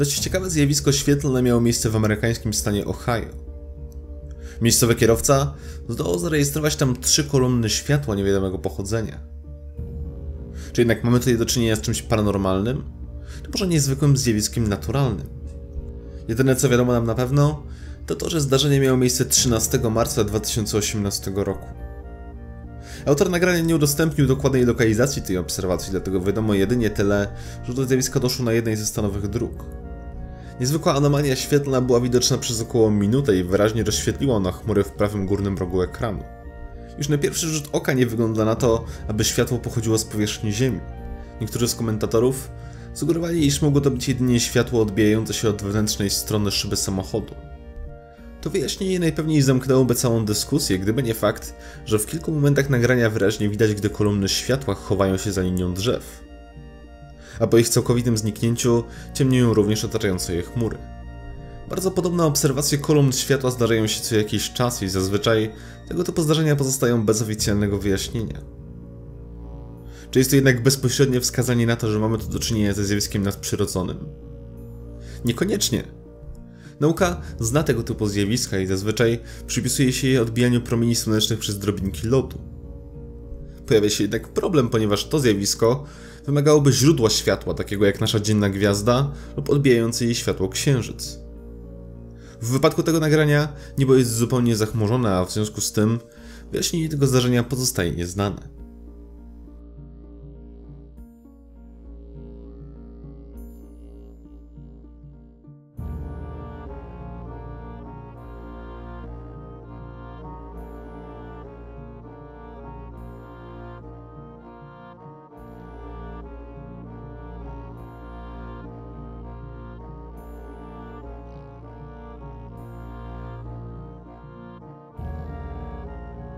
Dość ciekawe zjawisko świetlne miało miejsce w amerykańskim stanie Ohio. Miejscowy kierowca zdołał zarejestrować tam trzy kolumny światła niewiadomego pochodzenia. Czy jednak mamy tutaj do czynienia z czymś paranormalnym? To może niezwykłym zjawiskiem naturalnym. Jedyne co wiadomo nam na pewno, to to, że zdarzenie miało miejsce 13 marca 2018 roku. Autor nagrania nie udostępnił dokładnej lokalizacji tej obserwacji, dlatego wiadomo jedynie tyle, że do zjawiska doszło na jednej ze stanowych dróg. Niezwykła anomalia świetlna była widoczna przez około minutę i wyraźnie rozświetliła ona chmury w prawym górnym rogu ekranu. Już na pierwszy rzut oka nie wygląda na to, aby światło pochodziło z powierzchni Ziemi. Niektórzy z komentatorów sugerowali, iż mogło to być jedynie światło odbijające się od wewnętrznej strony szyby samochodu. To wyjaśnienie najpewniej zamknęłoby całą dyskusję, gdyby nie fakt, że w kilku momentach nagrania wyraźnie widać, gdy kolumny światła chowają się za linią drzew. A po ich całkowitym zniknięciu ciemnieją również otaczające je chmury. Bardzo podobne obserwacje kolumn światła zdarzają się co jakiś czas i zazwyczaj tego typu zdarzenia pozostają bez oficjalnego wyjaśnienia. Czy jest to jednak bezpośrednie wskazanie na to, że mamy tu do czynienia ze zjawiskiem nadprzyrodzonym? Niekoniecznie. Nauka zna tego typu zjawiska i zazwyczaj przypisuje się je odbijaniu promieni słonecznych przez drobinki lodu. Pojawia się jednak problem, ponieważ to zjawisko wymagałoby źródła światła, takiego jak nasza dzienna gwiazda lub odbijający jej światło księżyc. W wypadku tego nagrania niebo jest zupełnie zachmurzone, a w związku z tym wyjaśnienie tego zdarzenia pozostaje nieznane.